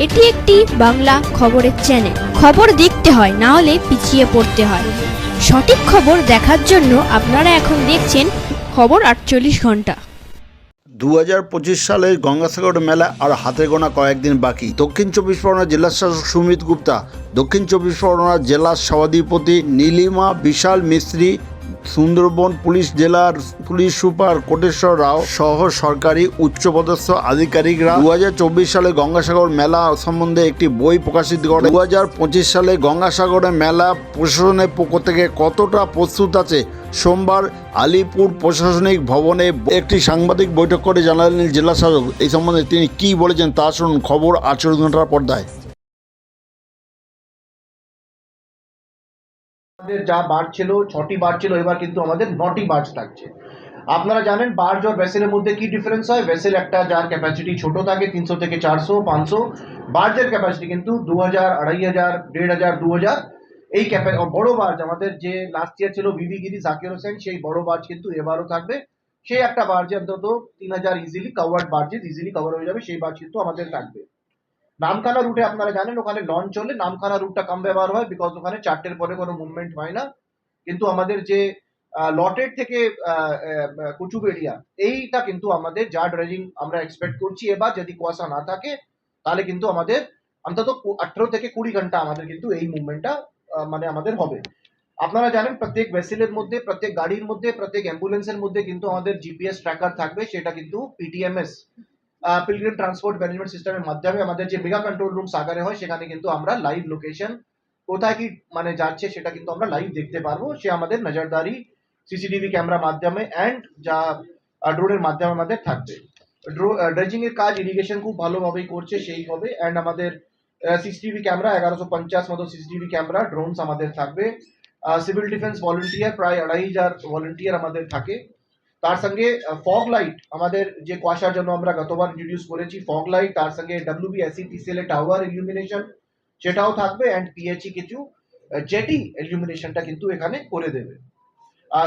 এটি একটি বাংলা খবরের চ্যানেল খবর দেখতে হয়, না হলে পিছিয়ে পড়তে হয়। সঠিক খবর দেখার জন্য আপনারা এখন দেখছেন খবর আটচল্লিশ ঘণ্টা। দু হাজার পঁচিশ সালের গঙ্গাসাগর মেলা আর হাতে গোনা কয়েকদিন বাকি। দক্ষিণ চব্বিশ পরগনা জেলা শাসক সুমিত গুপ্তা, দক্ষিণ চব্বিশ পরগনা জেলার সভাধিপতি নীলিমা, বিশাল মিস্ত্রি সুন্দরবন পুলিশ জেলার পুলিশ সুপার কোটেশ্বর রাও সহ সরকারি উচ্চপদস্থ আধিকারিকরা দু সালে গঙ্গাসাগর মেলা সম্বন্ধে একটি বই প্রকাশিত করে। দু সালে গঙ্গাসাগরে মেলা প্রশাসনের পক্ষ থেকে কতটা প্রস্তুত আছে? সোমবার আলিপুর প্রশাসনিক ভবনে একটি সাংবাদিক বৈঠক করে জানালেন জেলা শাসক এই সম্বন্ধে তিনি কি বলেছেন তা শুনুন। খবর আচরণ ঘণ্টার পর্দায়। আমাদের যা বার ছিল, ছটি বার ছিল, এবার কিন্তু আমাদের নটি বার্জ থাকছে। আপনারা জানেন বার্জ আর ভেসেলের মধ্যে কি ডিফারেন্স হয়? ভেসেল একটা যার ক্যাপাসিটি ছোট থাকে, তিনশো থেকে চারশো, পাঁচশো। বার্জের ক্যাপাসিটি কিন্তু দু হাজার, আড়াই হাজার, দেড় হাজার, দু হাজার। এই ক্যাপা বড় বার্জ আমাদের যে লাস্ট ইয়ার ছিল বিবি গিরি জাকির হোসেন সেই বড় বার্জ কিন্তু এবারও থাকবে। সেই একটা বার্জে অন্তত তিন হাজার easily covered barges easily cover হয়ে যাবে, সেই বার্জ কিন্তু আমাদের থাকবে। নামখানা রুটে আপনারা জানেন, ওখানে লঞ্চ চলে নামখানা রুটটা কম ব্যবহার হয় বিকজ ওখানে চারটের পরে কোনো মুভমেন্ট হয় না। কিন্তু আমাদের যে লটের থেকে কুচুবেড়িয়া, এইটা কিন্তু আমাদের যা ড্রেজিং আমরা এক্সপেক্ট করছি। এবার যদি কুয়াশা না থাকে, তাহলে কিন্তু আমাদের অন্তত আঠেরো থেকে কুড়ি ঘণ্টা আমাদের কিন্তু এই মুভমেন্টটা মানে আমাদের হবে। আপনারা জানেন, প্রত্যেক ভেসেলের মধ্যে, প্রত্যেক গাড়ির মধ্যে, প্রত্যেক অ্যাম্বুলেন্সের মধ্যে কিন্তু আমাদের জিপিএস ট্র্যাকার থাকবে, সেটা কিন্তু পিটিএমএস পিলগ্রিম ট্রান্সপোর্ট ম্যানেজমেন্ট সিস্টেমের মাধ্যমে আমাদের যে মেগা কন্ট্রোল রুম সাগরে হয়, সেখানে কিন্তু আমরা লাইভ লোকেশন কোথায় কি মানে যাচ্ছে সেটা কিন্তু আমরা লাইভ দেখতে পারব। সে আমাদের নজরদারি সিসিটিভি ক্যামেরা মাধ্যমে অ্যান্ড যা ড্রোনের মাধ্যমে আমাদের থাকবে। ড্রেজিং এর কাজ ইরিগেশন খুব ভালোভাবেই করছে, সেই হবে। অ্যান্ড আমাদের সিসিটিভি ক্যামেরা এগারোশো পঞ্চাশ মতো সিসিটিভি ক্যামেরা ড্রোনস আমাদের থাকবে। সিভিল ডিফেন্স ভলেন্টিয়ার প্রায় আড়াই হাজার ভলেন্টিয়ার আমাদের থাকে। তার সঙ্গে ফগ লাইট আমাদের যে কুয়াশার জন্য আমরা গতবার ইন্ট্রোডিউস করেছি ফগ লাইট তার সঙ্গে ডাব্লিউবি এসিপিসিএল এর টাওয়ার ইলুমিনেশন সেটাও থাকবে অ্যান্ড পিএইচই কিছু জেটি ইলুমিনেশনটা কিন্তু এখানে করে দেবে।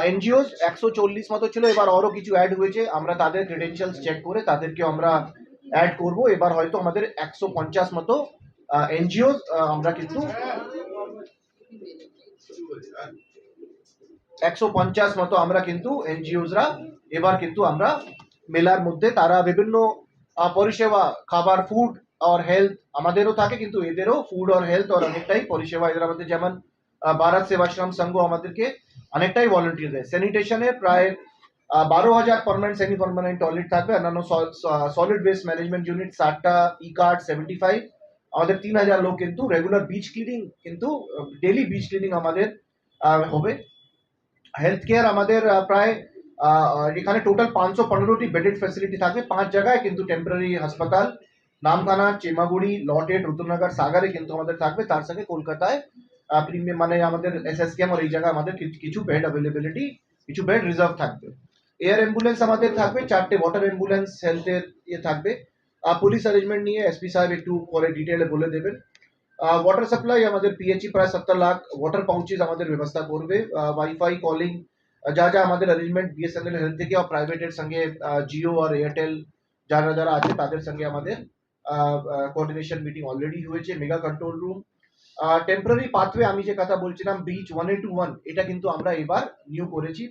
এনজিওস একশো চল্লিশ মতো ছিল, এবার আরও কিছু অ্যাড হয়েছে, আমরা তাদের ক্রেডেনশিয়ালস চেক করে তাদেরকে আমরা অ্যাড করব। এবার হয়তো আমাদের একশো পঞ্চাশ মতো এনজিও আমরা কিন্তু একশো পঞ্চাশ মতো আমরা কিন্তু এনজিওসরা, এবার কিন্তু আমরা মেলার মধ্যে তারা বিভিন্ন পরিষেবা, খাবার ফুড আর হেলথ আমাদেরও থাকে কিন্তু এদেরও ফুড আর হেলথ আর অনেকটাই পরিষেবা এদের আমাদের যেমন ভারত সেবাশ্রম সংঘ আমাদেরকে অনেকটাই ভলেন্টিয়ার দেয়। স্যানিটেশনে প্রায় বারো হাজার পারমানেন্ট সেমি পারমানেন্ট টয়লেট থাকবে, অন্যান্য সলিড ওয়েস্ট ম্যানেজমেন্ট ইউনিট ষাটটা ই কার্ড সেভেন্টি ফাইভ আমাদের তিন হাজার লোক কিন্তু রেগুলার বিচ ক্লিনিং কিন্তু ডেলি বিচ ক্লিনিং আমাদের হবে। হেলথ কেয়ার আমাদের প্রায় এখানে টোটাল পাঁচশো পনেরোটি বেডেড ফ্যাসিলিটি থাকে। পাঁচ জায়গায় কিন্তু টেম্পোরারি হাসপাতাল, নামখানা, চেমাগুড়ি লটেড রুদ্রনগর, সাগরে কিন্তু আমাদের থাকবে। তার সঙ্গে কলকাতায় প্রিমিয়াম মানে আমাদের এস এস আর এই জায়গায় আমাদের কিছু- কিছু বেড অ্যাভেলেবিলিটি কিছু বেড রিজার্ভ থাকবে। এয়ার অ্যাম্বুলেন্স আমাদের থাকবে, চারটে ওয়াটার অ্যাম্বুলেন্স হেলথের ইয়ে থাকবে। পুলিশ অ্যারেঞ্জমেন্ট নিয়ে এসপি সাহেব একটু পরে ডিটেলে বলে দেবেন। ওয়াটার সাপ্লাই আমাদের পিএইচই প্রায় সত্তর লাখ ওয়াটার পাউচেস আমাদের ব্যবস্থা করবে ওয়াইফাই কলিং যা যা আমাদের অ্যারেঞ্জমেন্ট বিএসএনএল হেলথ থেকে আর প্রাইভেটের সঙ্গে জিও আর এয়ারটেল যারা যারা আছে তাদের সঙ্গে আমাদের কোঅর্ডিনেশন মিটিং অলরেডি হয়েছে mega control room temporary pathway আমি যে কথা বলছিলাম ব্রিজ ওয়ান টু ওয়ান এটা কিন্তু আমরা এবার নিউ করেছি